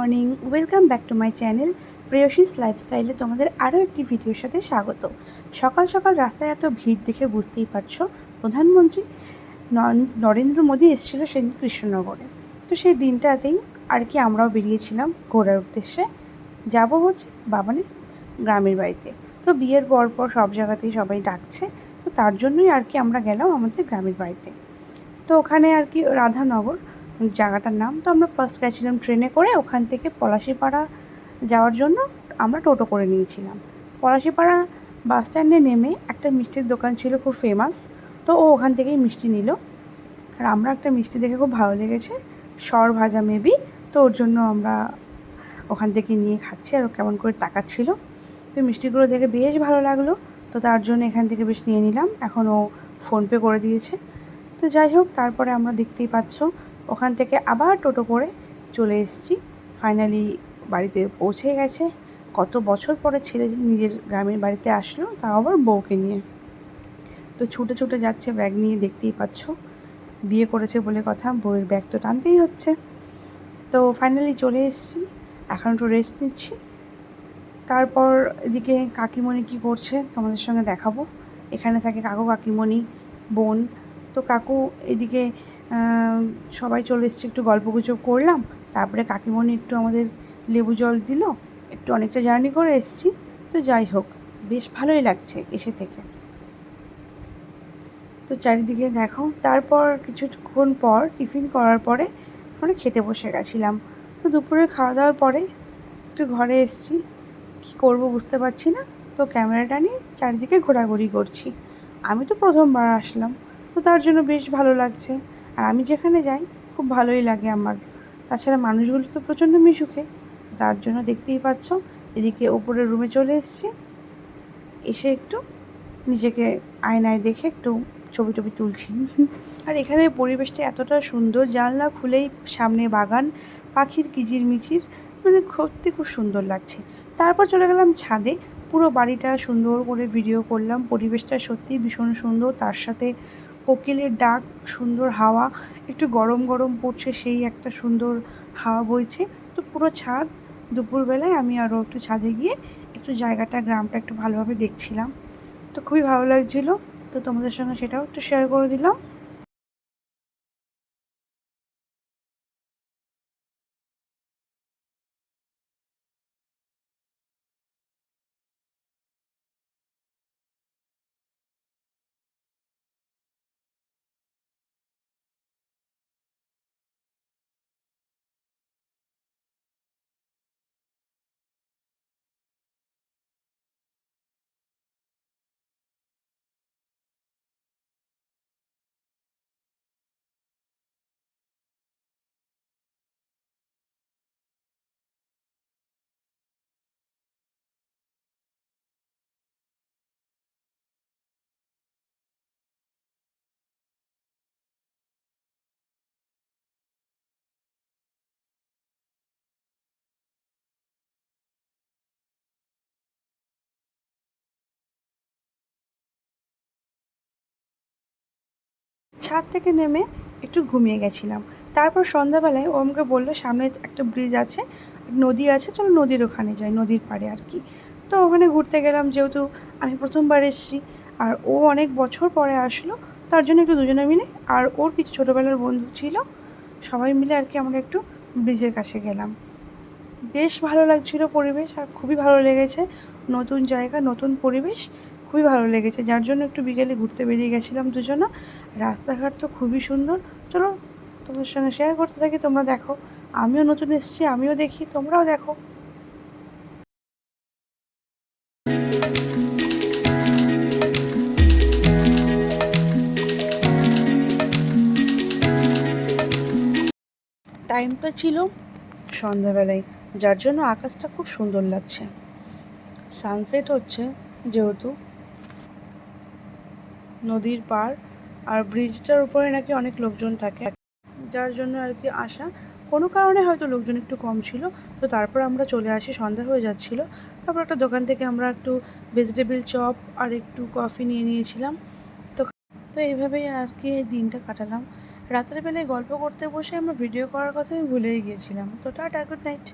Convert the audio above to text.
Morning, welcome back to my channel প্রেয়সিস লাইফস্টাইলে তোমাদের আরও একটি ভিডিওর সাথে স্বাগত। সকাল সকাল রাস্তায় এত ভিড় দেখে বুঝতেই পারছ, প্রধানমন্ত্রী নরেন্দ্র মোদী এসেছিল সেদিন কৃষ্ণনগরে। তো সেই দিনটাতেই আর কি আমরাও বেরিয়েছিলাম ঘোরার উদ্দেশ্যে। যাব হচ্ছে বাবানের গ্রামের বাড়িতে। তো বিয়ের পর পর সব জায়গাতেই সবাই ডাকছে, তো তার জন্যই আর কি আমরা গেলাম আমাদের গ্রামের বাড়িতে। তো ওখানে আর কি রাধানগর জায়গাটার নাম। তো আমরা ফার্স্ট গেছিলাম ট্রেনে করে ওখান থেকে পলাশিপাড়া যাওয়ার জন্য আমরা টোটো করে নিয়েছিলাম। পলাশিপাড়া বাস স্ট্যান্ডে নেমে একটা মিষ্টির দোকান ছিল খুব ফেমাস তো ও ওখান থেকেই মিষ্টি নিল। আর আমরা একটা মিষ্টি দেখে খুব ভালো লেগেছে, সর ভাজা মেবি তো ওর জন্য আমরা ওখান থেকে নিয়ে খাচ্ছি আর কেমন করে তাকাচ্ছিল। তো মিষ্টিগুলো দেখে বেশ ভালো লাগল, তো তার জন্য এখান থেকে বেশ নিয়ে নিলাম। এখন ও ফোনপে করে দিয়েছে। তো যাই হোক, তারপরে আমরা দেখতেই পাচ্ছ ওখান থেকে আবার টোটো করে চলে এসেছি। ফাইনালি বাড়িতে পৌঁছে গেছে। কত বছর পরে ছেলে নিজের গ্রামের বাড়িতে আসলো, তাও আবার বউকে নিয়ে। তো ছুটে ছুটে যাচ্ছে, ব্যাগ নিয়ে দেখতেই পাচ্ছ। বিয়ে করেছে বলে কথা, বউয়ের ব্যাগ তো টানতেই হচ্ছে। তো ফাইনালি চলে এসেছি, এখন একটু রেস্ট নিচ্ছি। তারপর এদিকে কাকিমণি কি করছে, তোমাদের সঙ্গে দেখাবো। এখানে থাকে কাকু, কাকিমণি, বোন। তো কাকু এদিকে সবাই চলে এসছে, একটু গল্পগুজব করলাম। তারপরে কাকিমণি একটু আমাদের লেবু জল দিল, একটু অনেকটা জার্নি করে এসেছি। তো যাই হোক, বেশ ভালোই লাগছে এসে থেকে। তো চারিদিকে দেখো, তারপর কিছুক্ষণ পর, টিফিন করার পরে আমরা খেতে বসে গেছিলাম। তো দুপুরে খাওয়া দাওয়ার পরে একটু ঘরে এসেছি। কি করব বুঝতে পারছি না। তো ক্যামেরাটা নিয়ে চারিদিকে ঘোরাঘুরি করছি। আমি তো প্রথমবার আসলাম। তো তার জন্য বেশ ভালো লাগছে। আর আমি যেখানে যাই, খুব ভালোই লাগে আমার। তাছাড়া মানুষগুলো তো প্রচণ্ড মিশুকে। তার জন্য দেখতেই পাচ্ছ, এদিকে ওপরের রুমে চলে এসছি। এসে একটু নিজেকে আয়নায় দেখে একটু ছবি টবি তুলছি। আর এখানে পরিবেশটা এতটা সুন্দর, জানলা খুলেই সামনে বাগান, পাখির কিচির মিচির মানে সত্যি খুব সুন্দর লাগছে। তারপর চলে গেলাম ছাদে। পুরো বাড়িটা সুন্দর করে ভিডিও করলাম। পরিবেশটা সত্যিই ভীষণ সুন্দর। তার সাথে কোকিলের ডাক, সুন্দর হাওয়া, একটু গরম গরম পড়ছে সেই একটা সুন্দর হাওয়া বইছে। তো পুরো ছাদ দুপুরবেলায় আমি আরও একটু ছাদে গিয়ে একটু জায়গাটা, গ্রামটা একটু ভালোভাবে দেখছিলাম। তো খুবই ভালো লাগছিল। তো তোমাদের সঙ্গে সেটাও একটু শেয়ার করে দিলাম। ছাদ থেকে নেমে একটু ঘুমিয়ে গেছিলাম। তারপর সন্ধ্যাবেলায় ও আমাকে বলল, সামনে একটা ব্রিজ আছে নদী আছে, চলো নদীর ওখানে যাই, নদীর পাড়ে আর কি। তো ওখানে ঘুরতে গেলাম, যেহেতু আমি প্রথমবার এসেছি। আর ও অনেক বছর পরে আসলো, তার জন্য একটু দুজনে মিলে। আর ওর কিছু ছোটোবেলার বন্ধু ছিল, সবাই মিলে আর কি আমরা একটু ব্রিজের কাছে গেলাম। বেশ ভালো লাগছিল পরিবেশ আর খুবই ভালো লেগেছে। নতুন জায়গা, নতুন পরিবেশ। খুবই ভালো লেগেছে। যার জন্য একটু বিকেলে ঘুরতে বেরিয়ে গেছিলাম দুজনা। রাস্তাঘাট তো খুবই সুন্দর। চলো তোমাদের সঙ্গে শেয়ার করতে থাকি, তোমরা দেখো। আমিও নতুন এসেছি, আমিও দেখি, তোমরাও দেখো। টাইমটা ছিল সন্ধ্যাবেলায়, যার জন্য আকাশটা খুব সুন্দর লাগছে। সানসেট হচ্ছে যেহেতু নদীর পাড় আর ব্রিজটার উপরে নাকি অনেক লোকজন থাকে। যার জন্য আর কি আসা কোনো কারণে হয়তো লোকজন একটু কম ছিল। তো তারপর আমরা চলে আসি, সন্ধ্যা হয়ে যাচ্ছিল। তারপর একটা দোকান থেকে আমরা একটু ভেজিটেবিল চপ আর একটু কফি নিয়ে নিয়েছিলাম। তো তো এইভাবেই আর কি এই দিনটা কাটালাম। রাতের বেলায় গল্প করতে বসে আমরা ভিডিও করার কথা আমি ভুলেই গিয়েছিলাম। তো টাটা গুড নাইট